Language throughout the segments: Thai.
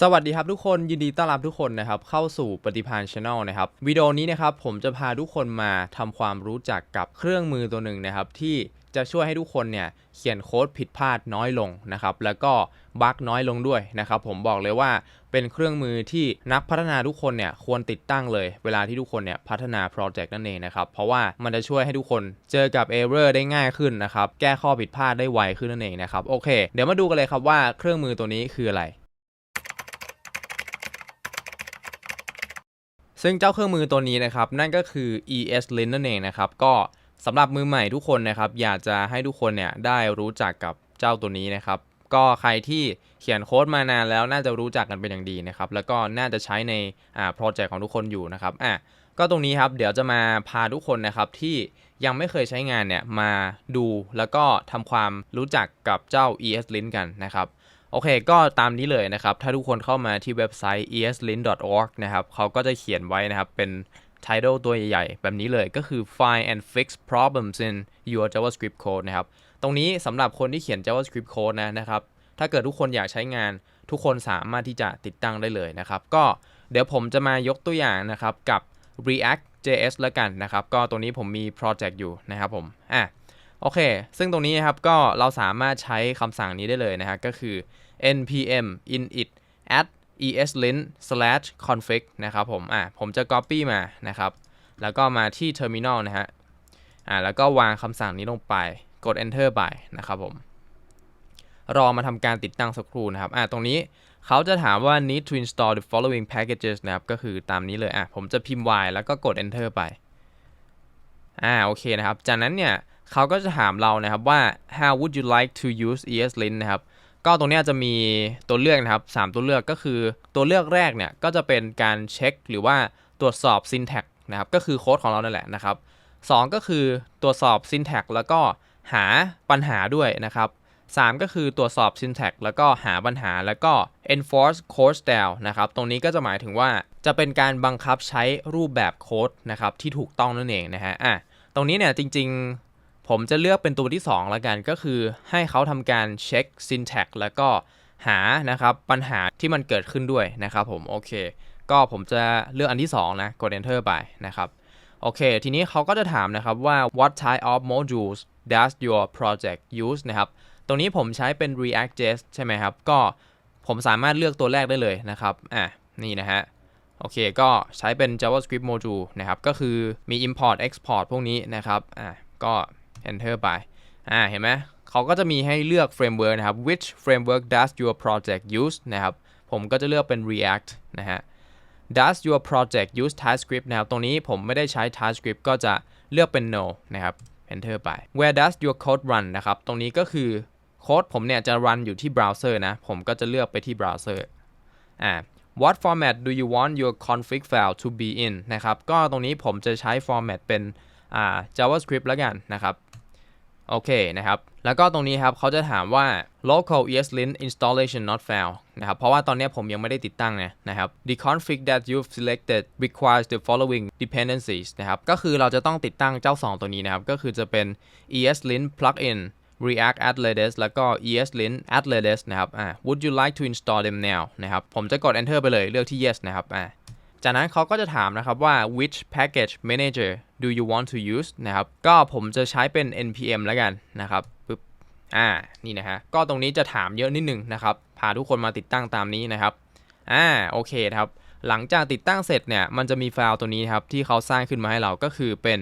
สวัสดีครับทุกคนยินดีต้อนรับทุกคนนะครับเข้าสู่ปฏิพานช n แนลนะครับวิดีโอนี้นะครับผมจะพาทุกคนมาทำความรู้จักกับเครื่องมือตัวหนึ่งนะครับที่จะช่วยให้ทุกคนเนี่ยเขียนโค้ดผิดพลาดน้อยลงนะครับแล้วก็บั๊กน้อยลงด้วยนะครับผมบอกเลยว่าเป็นเครื่องมือที่นักพัฒนาทุกคนเนี่ยควรติดตั้งเลย เวลาที่ทุกคนเนี่ยพัฒนาโปรเจกต์นั่นเองนะครับเพราะว่ามันจะช่วยให้ทุกคนเจอกับเอเ r อร์ได้ง่ายขึ้นนะครับแก้ข้อผิดพลาดได้ไวขึ้นนั่นเองนะครับโอเค เดี๋ยวมาดูกันเลยครับว่าเครื่องมือตัวนี้คืออะไร ซึ่งเจ้าเครื่องมือตัวนี้นะครับ นั่นก็คือ ES Lint นั่นเองนะครับ ก็สำหรับมือใหม่ทุกคนนะครับ อยากจะให้ทุกคนเนี่ยได้รู้จักกับเจ้าตัวนี้นะครับ ก็ใครที่เขียนโค้ดมานานแล้วน่าจะรู้จักกันเป็นอย่างดีนะครับ แล้วก็น่าจะใช้ในอ่าโปรเจกต์ของทุกคนอยู่นะครับอะก็ตรงนี้ครับเดี๋ยวจะมาพาทุกคนนะครับที่ยังไม่เคยใช้งานเนี่ยมาดูแล้วก็ทำความรู้จักกับเจ้า ES Lint กันนะครับ โอเค ก็ตามนี้เลยนะครับ ถ้าทุกคนเข้ามาที่เว็บไซต์ eslint.org นะครับเขาก็จะเขียนไว้นะครับ เป็น title ตัวใหญ่ๆ แบบนี้เลยก็คือ find and fix problems in your JavaScript code นะครับ ตรงนี้สำหรับคนที่เขียน JavaScript code นะนะครับ ถ้าเกิดทุกคนอยากใช้งานทุกคนสามารถที่จะติดตั้งได้เลยนะครับ ก็เดี๋ยวผมจะมายกตัวอย่างนะครับกับ React JS แล้วกันนะครับ ก็ตรงนี้ผมมีโปรเจกต์อยู่นะครับผม อะ โอเค ซึ่งตรงนี้นะครับก็เราสามารถใช้คำสั่งนี้ได้เลยนะฮะก็คือ npm init add eslint slash config นะครับผม อะผมจะ copy มานะครับ แล้วก็มาที่ terminal นะฮะ อ่า แล้วก็วางคำสั่งนี้ลงไป กด enter ไปนะครับผม รอมาทำการติดตั้งสักครู่นะครับ อ่า ตรงนี้เขาจะถามว่า need to install the following packages นะครับ ก็คือตามนี้เลย อะ ผมจะพิมพ์ y แล้วก็กด enter ไป อ่า โอเคนะครับ จากนั้นเนี่ยเขาก็จะถามเรานะครับว่า how would you like to use ESLint นะครับ ก็ตรงนี้จะมีตัวเลือกนะครับ3ตัวเลือกก็คือตัวเลือกแรกเนี่ยก็จะเป็นการเช็คหรือว่าตรวจสอบ syntax นะครับก็คือโค้ดของเรานั่นแหละนะครับ2ก็คือตรวจสอบ syntax แล้วก็หาปัญหาด้วยนะครับ3ก็คือตรวจสอบ syntax แล้วก็หาปัญหาแล้วก็ enforce code style นะครับ ตรงนี้ก็จะหมายถึงว่าจะเป็นการบังคับใช้รูปแบบโค้ดนะครับที่ถูกต้องนั่นเองนะฮะอะตรงนี้เนี่ยจริงๆ ผมจะเลือกเป็นตัวที่ 2 แล้วกันก็คือให้เขาทำการเช็ค syntax แล้วก็หานะครับปัญหาที่มันเกิดขึ้นด้วยนะครับผมโอเค ก็ผมจะเลือกอันที่ 2 นะกด enter ไปนะครับโอเค ทีนี้เขาก็จะถามนะครับว่า what type of modules does your project use นะครับตรงนี้ผมใช้เป็น React.js ใช่ไหมครับ ก็ผมสามารถเลือกตัวแรกได้เลยนะครับอะนี่นะฮะโอเค ก็ใช้เป็น JavaScript module นะครับ ก็คือมี import export พวกนี้นะครับอะก็ enter ไปอ่าเห็นไหมเขาก็จะมีให้เลือก framework นะครับ which framework does your project use นะครับ ผมก็จะเลือกเป็น React นะฮะ does your project use TypeScript นะครับ ตรงนี้ผมไม่ได้ใช้ TypeScript ก็จะเลือกเป็น no นะครับ enter ไป where does your code run นะครับ ตรงนี้ก็คือโค้ดผมเนี่ยจะ run อยู่ที่เบราว์เซอร์นะ ผมก็จะเลือกไปที่เบราว์เซอร์อ่า what format do you want your config file to be in นะครับ ก็ตรงนี้ผมจะใช้ format เป็น อ่า JavaScript แล้วกันนะครับโอเคนะครับ แล้วก็ตรงนี้ครับเขาจะถามว่า local ESLint installation not found นะครับ เพราะว่าตอนนี้ผมยังไม่ได้ติดตั้งนะนะครับ the config that you've selected requires the following dependencies นะครับ ก็คือเราจะต้องติดตั้งเจ้า 2 ตัวนี้นะครับ ก็คือจะเป็น ESLint plugin React at Redis แล้วก็ ESLint at Redis นะครับ อ่า would you like to install them now นะครับ ผมจะกด enter ไปเลย เลือกที่ yes นะครับ อ่า จากนั้นเขาก็จะถามนะครับว่า which package manager do you want to use นะครับ ก็ผมจะใช้เป็น npm แล้วกันนะครับปึ๊บอ่า นี่นะฮะ ก็ตรงนี้จะถามเยอะนิดนึงนะครับ พาทุกคนมาติดตั้งตามนี้นะครับ อ่า โอเคครับ หลังจากติดตั้งเสร็จเนี่ย มันจะมีไฟล์ตัวนี้ครับ ที่เขาสร้างขึ้นมาให้เรา ก็คือเป็น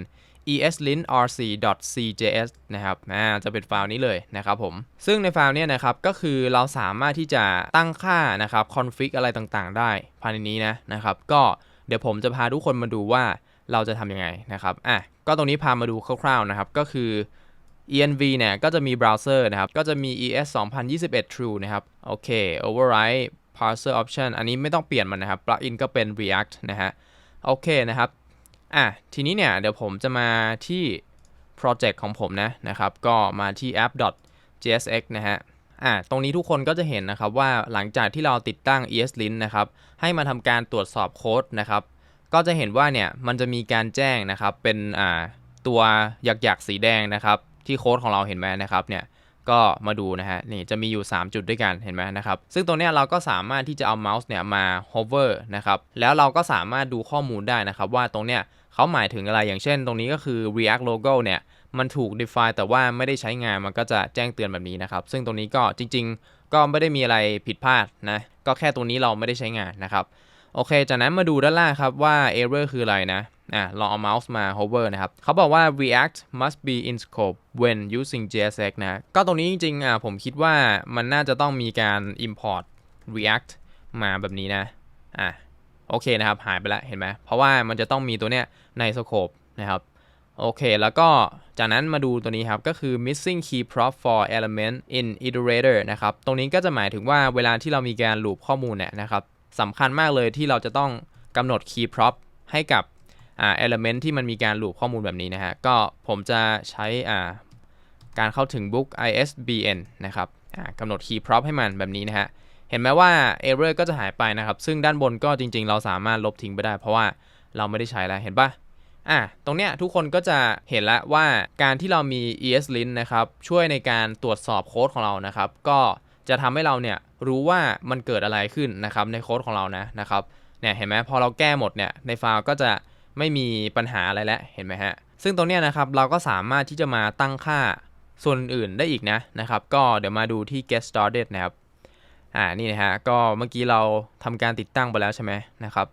eslint.rc.cjs นะครับ อ่า จะเป็นไฟล์นี้เลยนะครับผม ซึ่งในไฟล์เนี้ยนะครับ ก็คือเราสามารถที่จะตั้งค่านะครับ config อะไรต่างๆ ได้ภายในนี้นะนะครับ ก็เดี๋ยวผมจะพาทุกคนมาดูว่า เราจะทำยังไงนะครับอะก็ตรงนี้พามาดูคร่าวๆนะครับ ก็คือ env เนี่ยก็จะมีเบราว์เซอร์นะครับ ก็จะมี es 2021 true นะครับ โอเค override parser option อันนี้ไม่ต้องเปลี่ยนมันนะครับ plugin ก็เป็น react นะฮะ โอเคนะครับ อะ ทีนี้เนี่ย เดี๋ยวผมจะมาที่ project ของผมนะนะครับ ก็มาที่ app.jsx นะฮะ อะ ตรงนี้ทุกคนก็จะเห็นนะครับว่าหลังจากที่เราติดตั้ง ESLint นะครับ ให้มาทำการตรวจสอบโค้ดนะครับ ก็จะเห็นว่าเนี่ยมันจะมีการแจ้งนะครับเป็นอ่าตัวหยักๆสีแดงนะครับ ที่โค้ดของเราเห็นไหมนะครับเนี่ยก็มาดูนะฮะนี่จะมีอยู่ 3 จุดด้วยกันเห็นไหมนะครับ ซึ่งตรงนี้เราก็สามารถที่จะเอาเมาส์เนี่ยมา hover นะครับแล้วเราก็สามารถดูข้อมูลได้นะครับ ว่าตรงเนี้ยเขาหมายถึงอะไรอย่างเช่น ตรงนี้ก็คือ React logo เนี่ยมันถูก define แต่ว่าไม่ได้ใช้งานมันก็จะแจ้งเตือนแบบนี้นะครับ ซึ่งตรงนี้ก็จริง ๆ ก็ไม่ได้มีอะไรผิดพลาดนะก็แค่ตรงนี้เราไม่ได้ใช้งานนะครับ โอเค จากนั้นมาดูด้านล่างครับว่า error คืออะไรนะอะลองเอาเมาส์มา hover นะครับเขาบอกว่า React must be in scope when using JSX นะ ก็ตรงนี้จริงๆอะผมคิดว่ามันน่าจะต้องมีการ import React มาแบบนี้นะอะโอเคนะครับ หายไปแล้วเห็นไหมเพราะว่ามันจะต้องมีตัวเนี้ยใน scope นะครับโอเค แล้วก็จากนั้นมาดูตัวนี้ครับ ก็คือ missing key prop for element in iterator นะครับ ตรงนี้ก็จะหมายถึงว่าเวลาที่เรามีการ loop ข้อมูลเนี่ยนะครับ สำคัญมากเลยที่เราจะต้องกำหนด key prop ให้กับอ่า element ที่มันมีการ loop ข้อมูลแบบนี้นะฮะ ก็ผมจะใช้อ่าการเข้าถึง book ISBN นะครับอ่ากำหนด key prop ให้มันแบบนี้นะฮะ เห็นไหมว่า error ก็จะหายไปนะครับ ซึ่งด้านบนก็จริง ๆ เราสามารถลบทิ้งไปได้ เพราะว่าเราไม่ได้ใช้แล้ว เห็นปะอะ ตรงเนี้ยทุกคนก็จะเห็นแล้วว่าการที่เรามี ESLint นะครับ ช่วยในการตรวจสอบโค้ดของเรานะครับ ก็ จะทำให้เราเนี่ยรู้ว่ามันเกิดอะไรขึ้นนะครับในโค้ดของเรานะนะครับเนี่ยเห็นไหมพอเราแก้หมดเนี่ยในไฟล์ก็จะไม่มีปัญหาอะไรแล้วเห็นไหมฮะซึ่งตรงเนี้ยนะครับเราก็สามารถที่จะมาตั้งค่าส่วนอื่นได้อีกนะนะครับก็เดี๋ยวมาดูที่ get started นะครับอ่านี่นะฮะก็เมื่อกี้เราทำการติดตั้งไปแล้วใช่ไหมนะครับ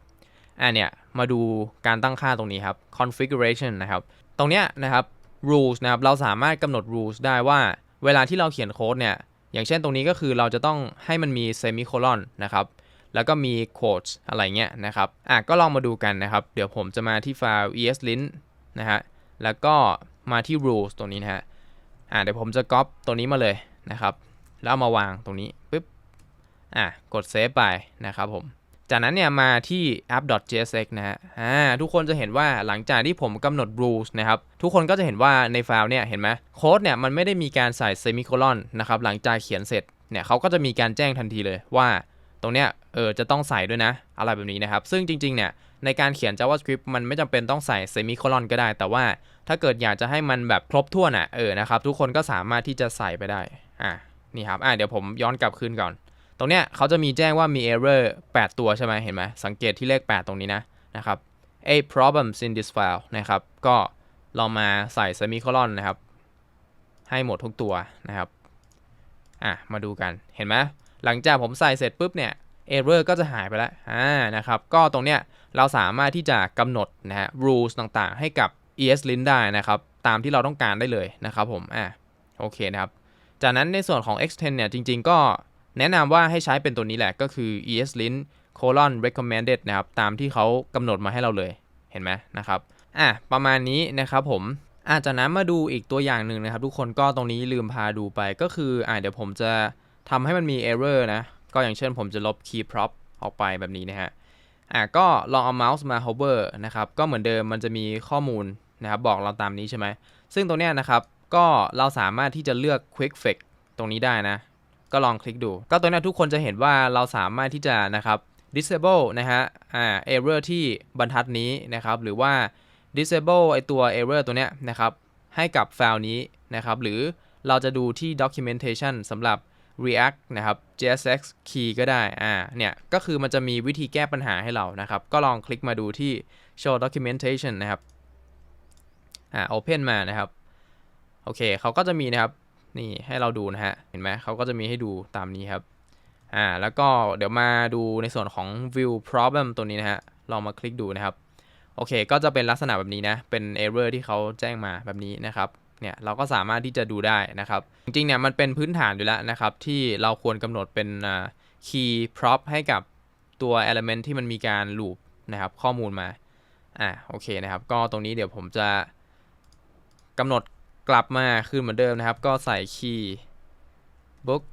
อ่าเนี่ยมาดูการตั้งค่าตรงนี้ครับ configuration นะครับตรงเนี้ยนะครับ rules นะครับเราสามารถกำหนด rules ได้ว่าเวลาที่เราเขียนโค้ดเนี่ย อย่างเช่นตรงนี้ก็คือเราจะต้องให้มันมี semicolon นะครับ แล้วก็มี quotes อะไรเงี้ยนะครับอะก็ลองมาดูกันนะครับ เดี๋ยวผมจะมาที่ไฟล์ ESLint นะฮะ แล้วก็มาที่ rules ตรงนี้นะฮะอะเดี๋ยวผมจะ copy ตัวนี้มาเลยนะครับ แล้วมาวางตรงนี้ปึ๊บอะกดเซฟไปนะครับผม จากนั้นเนี่ยมาที่ app.jsx นะฮะอ่าทุกคนจะเห็นว่าหลังจากที่ผมกำหนด rules นะครับทุกคนก็จะเห็นว่าในไฟล์เนี่ยเห็นไหมโค้ดเนี่ยมันไม่ได้มีการใส่ semicolon นะครับหลังจากเขียนเสร็จเนี่ยเขาก็จะมีการแจ้งทันทีเลยว่าตรงเนี้ยเออจะต้องใส่ด้วยนะ อะไรแบบนี้นะครับ ซึ่งจริงๆเนี่ยในการเขียน JavaScript มันไม่จำเป็นต้องใส่ semicolon ก็ได้ แต่ว่าถ้าเกิดอยากจะให้มันแบบครบถ้วนอะเออนะครับทุกคนก็สามารถที่จะใส่ไปได้อ่านี่ครับอ่าเดี๋ยวผมย้อนกลับคืนก่อน ตรงเนี้ยเขาจะมีแจ้งว่ามี error 8 ตัวใช่ไหมเห็นไหมสังเกตที่เลข 8 ตรงนี้นะนะครับ a problems in this file นะครับ ก็ลองมาใส่ semicolon นะครับ ให้หมดทุกตัวนะครับอะมาดูกันเห็นไหมหลังจากผมใส่เสร็จปุ๊บเนี่ย error ก็จะหายไปแล้วอ่านะครับ ก็ตรงเนี้ยเราสามารถที่จะกำหนดนะฮะ rules ต่างๆ ให้กับ ESLint ได้นะครับ ตามที่เราต้องการได้เลยนะครับผมอะโอเคนะครับ จากนั้นในส่วนของ extend เนี่ยจริง ๆ ก็ แนะนำว่าให้ใช้เป็นตัวนี้แหละก็คือ ESLint colon recommended นะครับ ตามที่เขากำหนดมาให้เราเลย เห็นไหมนะครับ อะ ประมาณนี้นะครับผมอาจากนั้นมาดูอีกตัวอย่างหนึ่งนะครับ ทุกคนก็ตรงนี้ลืมพาดูไปก็คืออะเดี๋ยวผมจะทำให้มันมี error นะ ก็อย่างเช่นผมจะลบ key prop ออกไปแบบนี้นะฮะ อะก็ลองเอาเมาส์มา hover นะครับ ก็เหมือนเดิมมันจะมีข้อมูลนะครับบอกเราตามนี้ใช่ไหม ซึ่งตรงเนี้ยนะครับ ก็เราสามารถที่จะเลือก quick fix ตรงนี้ได้นะ ก็ลองคลิกดู ก็ตัวนี้ทุกคนจะเห็นว่าเราสามารถที่จะนะครับ disable นะฮะอ่า error ที่บรรทัดนี้นะครับ หรือว่า disable ไอตัว error ตัวเนี้ยนะครับ ให้กับไฟล์นี้นะครับ หรือเราจะดูที่ documentation สำหรับ React นะครับ JSX key ก็ได้ อ่า เนี่ย ก็คือมันจะมีวิธีแก้ปัญหาให้เรานะครับ ก็ลองคลิกมาดูที่ show documentation นะครับ อ่า open มานะครับ โอเค เขาก็จะมีนะครับ นี่ให้เราดูนะฮะ เห็นไหมเขาก็จะมีให้ดูตามนี้ครับ อ่า แล้วก็เดี๋ยวมาดูในส่วนของ view problem ตัวนี้นะฮะ ลองมาคลิกดูนะครับ โอเค ก็จะเป็นลักษณะแบบนี้นะ เป็น error ที่เขาแจ้งมาแบบนี้นะครับเนี่ยเราก็สามารถที่จะดูได้นะครับ จริงๆเนี่ยมันเป็นพื้นฐานอยู่แล้วนะครับ ที่เราควรกำหนดเป็น key prop ให้กับตัว element ที่มันมีการ loop นะครับ ข้อมูลมา อ่าโอเคนะครับ ก็ตรงนี้เดี๋ยวผมจะกำหนด กลับมาคืนเหมือนเดิมนะครับ ก็ใส่ key book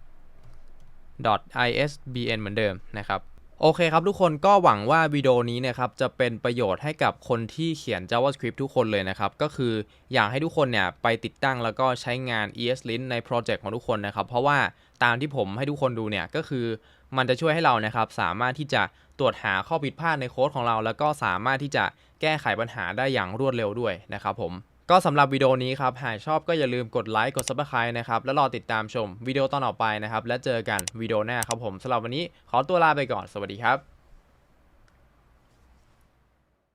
.isbn เหมือนเดิมนะครับโอเคครับทุกคนก็หวังว่าวิดีโอนี้นะครับจะเป็นประโยชน์ให้กับคนที่เขียน JavaScript ทุกคนเลยนะครับ ก็คืออยากให้ทุกคนเนี่ยไปติดตั้งแล้วก็ใช้งาน ESLint ในโปรเจกต์ของทุกคนนะครับ เพราะว่าตามที่ผมให้ทุกคนดูเนี่ยก็คือมันจะช่วยให้เรานะครับสามารถที่จะตรวจหาข้อผิดพลาดในโค้ดของเรา แล้วก็สามารถที่จะแก้ไขปัญหาได้อย่างรวดเร็วด้วยนะครับผม ก็สำหรับวิดีโอนี้ครับ หากชอบก็อย่าลืมกดไลค์ กดซับสไคร b e นะครับ แล้วรอติดตามชมวิดีโอตอนต่อไปนะครับ และเจอกันวิดีโอหน้าครับผมสำหรับวันนี้ขอตัวลาไปก่อน สวัสดีครับ